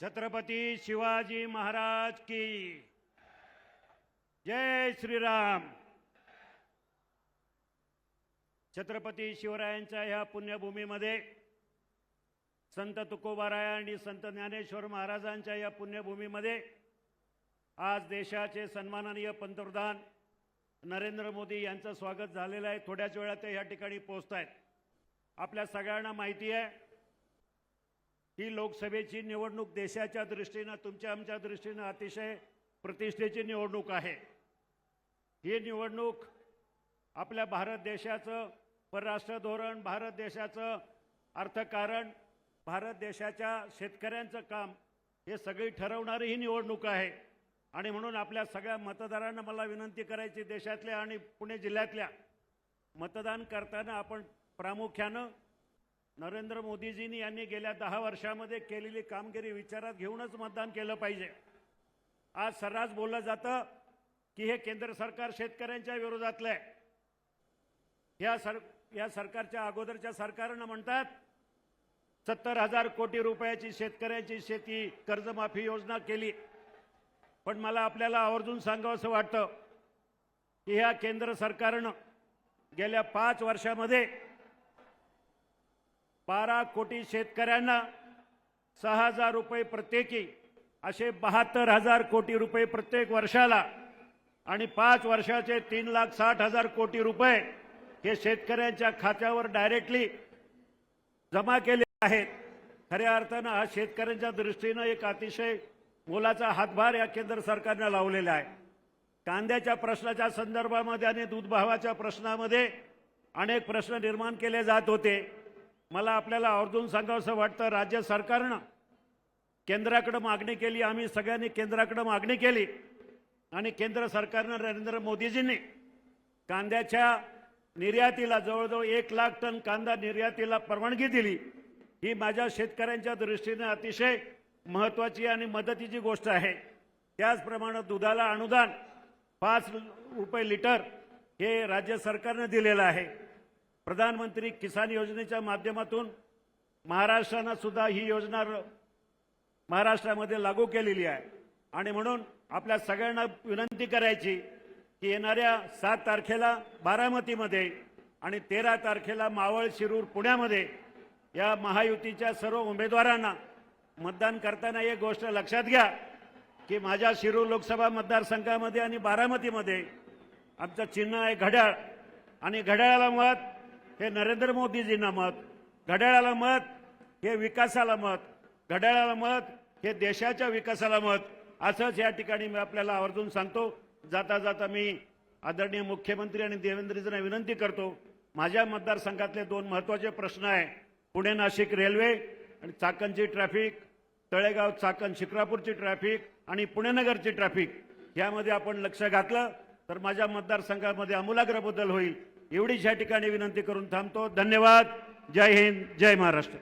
छत्रपती शिवाजी महाराज की। जय श्रीराम। छत्रपती शिवरायांच्या ह्या पुण्यभूमीमध्ये संत तुकोबाराय आणि संत ज्ञानेश्वर महाराजांच्या या पुण्यभूमीमध्ये आज देशाचे सन्माननीय पंतप्रधान नरेंद्र मोदी यांचं स्वागत झालेलं आहे. थोड्याच वेळात ते या ठिकाणी पोहोचत आहेत आपल्या सगळ्यांना माहिती आहे ही लोकसभेची निवडणूक देशाच्या दृष्टीनं तुमच्या आमच्या दृष्टीनं अतिशय प्रतिष्ठेची निवडणूक आहे. ही निवडणूक आपल्या भारत देशाचं परराष्ट्र धोरण भारत देशाचं अर्थकारण भारत देशाच्या शेतकऱ्यांचं काम हे सगळी ठरवणारी ही निवडणूक आहे. आणि म्हणून आपल्या सगळ्या मतदारांना मला विनंती करायची देशातल्या आणि पुणे जिल्ह्यातल्या. मतदान करताना आपण प्रामुख्यानं नरेंद्र मोदीजींनी यांनी गेल्या दहा वर्षामध्ये केलेली कामगिरी विचारात घेऊनच मतदान केलं पाहिजे. आज सर्रास बोललं जातं की हे केंद्र सरकार शेतकऱ्यांच्या विरोधातलं आहे. या सर या सरकारच्या अगोदरच्या सरकारनं म्हणतात सत्तर हजार कोटी रुपयाची शेतकऱ्यांची शेती कर्जमाफी योजना केली. पण मला आपल्याला आवर्जून सांगावं असं वाटतं की ह्या केंद्र सरकारनं गेल्या पाच वर्षामध्ये बारा कोटी शेतकऱ्यांना सहा हजार रुपये प्रत्येकी असे बहात्तर हजार कोटी रुपये प्रत्येक वर्षाला आणि पाच वर्षाचे तीन लाख साठ हजार कोटी रुपये हे शेतकऱ्यांच्या खात्यावर डायरेक्टली जमा केले आहेत. खऱ्या अर्थानं हा शेतकऱ्यांच्या दृष्टीनं एक अतिशय मोलाचा हातभार या केंद्र सरकारनं लावलेला आहे. कांद्याच्या प्रश्नाच्या संदर्भामध्ये आणि दूध भावाच्या प्रश्नामध्ये अनेक प्रश्न निर्माण केले जात होते. मला आपल्याला आवर्जून सांगावंसं वाटतं राज्य सरकारनं केंद्राकडं मागणी केली आम्ही सगळ्यांनी केंद्राकडं मागणी केली. आणि केंद्र सरकारनं नरेंद्र मोदीजींनी कांद्याच्या निर्यातीला जवळजवळ एक लाख टन कांदा निर्यातीला परवानगी दिली. ही माझ्या शेतकऱ्यांच्या दृष्टीने अतिशय महत्त्वाची आणि मदतीची गोष्ट आहे. त्याचप्रमाणे दुधाला अनुदान पाच रुपये लिटर हे राज्य सरकारनं दिलेलं आहे. प्रधानमंत्री किसान योजनेच्या माध्यमातून महाराष्ट्रानं सुद्धा ही योजना महाराष्ट्रामध्ये लागू केलेली आहे. आणि म्हणून आपल्या सगळ्यांना विनंती करायची की येणाऱ्या सात तारखेला बारामतीमध्ये आणि तेरा तारखेला मावळ शिरूर पुण्यामध्ये या महायुतीच्या सर्व उमेदवारांना मतदान करताना एक गोष्ट लक्षात घ्या की माझ्या शिरूर लोकसभा मतदारसंघामध्ये आणि बारामतीमध्ये आमचं चिन्ह आहे घड्याळ. आणि घड्याळाला मत हे नरेंद्र मोदीजींना मत घड्याळाला मत हे विकासाला मत घड्याळाला मत हे देशाच्या विकासाला मत. असंच या ठिकाणी मी आपल्याला आवर्जून सांगतो. जाता जाता मी आदरणीय मुख्यमंत्री आणि देवेंद्रजींना विनंती करतो. माझ्या मतदारसंघातले दोन महत्त्वाचे प्रश्न आहे. पुणे नाशिक रेल्वे आणि चाकणची ट्रॅफिक तळेगाव चाकण शिक्रापूरची ट्रॅफिक आणि पुणेनगरची ट्रॅफिक. यामध्ये आपण लक्ष घातलं तर माझ्या मतदारसंघामध्ये आमूलाग्र बदल होईल. एवढीच या ठिकाणी विनंती करून थांबतो. धन्यवाद. जय हिंद. जय महाराष्ट्र.